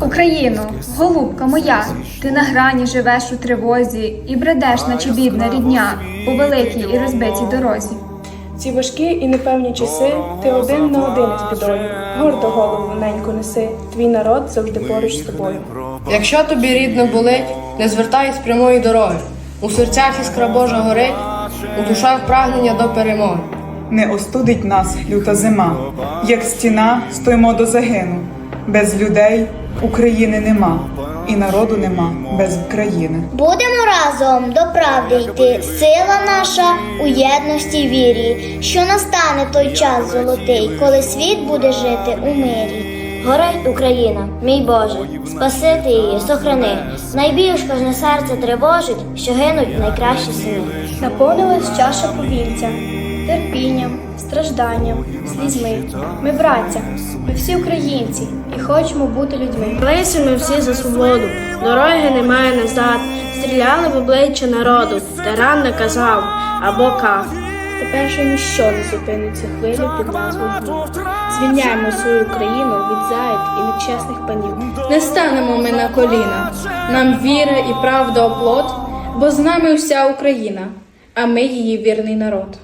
Україно, голубка моя, ти на грані живеш у тривозі і бредеш, наче бідна рідня, по великій і розбитій дорозі. Ці важкі і непевні часи ти один на один із бідою. Гордо голову неньку неси, твій народ завжди поруч з тобою. Якщо тобі рідно болить, не звертай з прямої дороги. У серцях іскра Божа горить, у душах прагнення до перемоги. Не остудить нас люта зима, як стіна стоїмо до загину. Без людей України нема, і народу нема без України. Будемо разом до правди йти. Сила наша у єдності вірі, що настане той час золотий, коли світ буде жити у мирі. Горить Україна, мій Боже, спаси ти її, сохрани. Найбільш кожне серце тривожить, що гинуть найкращі сини. Наповнилась чаша повінця, терпінням, стражданням, слізьми. Ми браття, ми всі українці і хочемо бути людьми. Билися ми всі за свободу, дороги немає назад. Стріляли в обличчя народу, таран наказав або кав. Тепер вже ніщо не зупинить цю хвилю під назвою гнів. Звільняємо свою Україну від заяд і нечесних панів. Не станемо ми на коліна. Нам віра і правда оплот, бо з нами вся Україна, а ми її вірний народ.